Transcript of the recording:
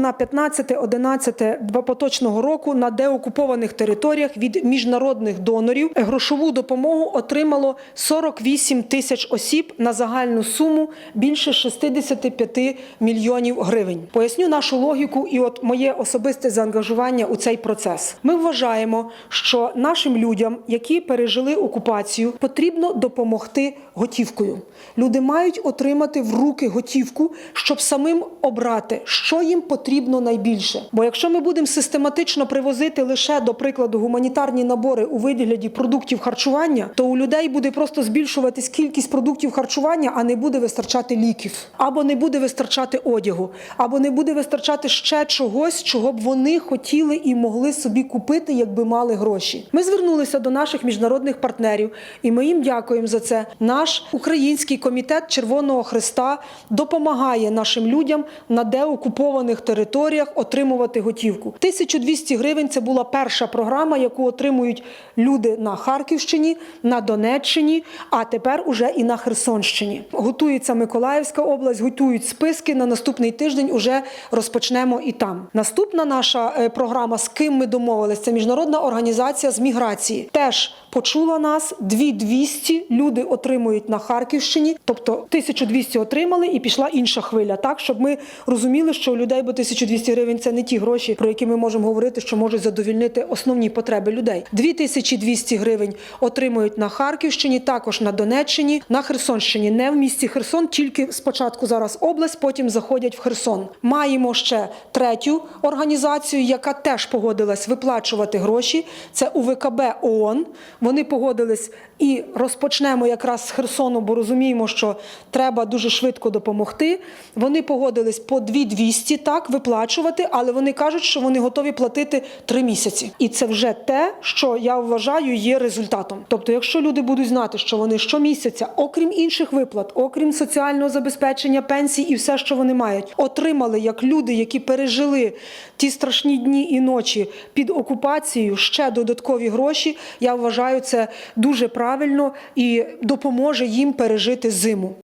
На 15-11 поточного року на деокупованих територіях від міжнародних донорів грошову допомогу отримало 48 тисяч осіб на загальну суму більше 65 мільйонів гривень. Поясню нашу логіку і от моє особисте заангажування у цей процес. Ми вважаємо, що нашим людям, які пережили окупацію, потрібно допомогти готівкою. Люди мають отримати в руки готівку, щоб самим обрати, що їм потрібно найбільше. Бо якщо ми будемо систематично привозити лише до прикладу гуманітарні набори у вигляді продуктів харчування, то у людей буде просто збільшуватись кількість продуктів харчування, а не буде вистачати ліків, або не буде вистачати одягу, або не буде вистачати ще чогось, чого б вони хотіли і могли собі купити, якби мали гроші. Ми звернулися до наших міжнародних партнерів, і ми їм дякуємо за це. Наш український комітет Червоного Христа допомагає нашим людям на деокупованих територіях отримувати готівку. 1200 гривень це була перша програма, яку отримують люди на Харківщині, на Донеччині, а тепер уже і на Херсонщині. Готується Миколаївська область, готують списки. На наступний тиждень уже розпочнемо і там. Наступна наша е, програма, з ким ми домовилися, це міжнародна організація з міграції. Теж почула нас 2200 люди отримують на Харківщині, тобто 1200 отримали, і пішла інша хвиля. Так, щоб ми розуміли, що у людей бо 1200 гривень це не ті гроші, про які ми можемо говорити, що можуть задовільнити основні потреби людей. 2200 гривень отримують на Харківщині, також на Донеччині, на Херсонщині, не в місті Херсон, тільки спочатку зараз область, потім заходять в Херсон. Маємо ще третю організацію, яка теж погодилась виплачувати гроші. Це УВКБ ООН. Вони погодились і розпочнемо якраз з Херсону, бо розуміємо, що треба дуже швидко допомогти. Вони погодились по 2200 так виплачувати, але вони кажуть, що вони готові платити три місяці. І це вже те, що я вважаю є результатом. Тобто, якщо люди будуть знати, що вони щомісяця, окрім інших виплат, окрім соціального забезпечення, пенсій і все, що вони мають, отримали як люди, які пережили ті страшні дні і ночі під окупацією, ще додаткові гроші. Я вважаю це дуже правильно і допоможе їм пережити зиму.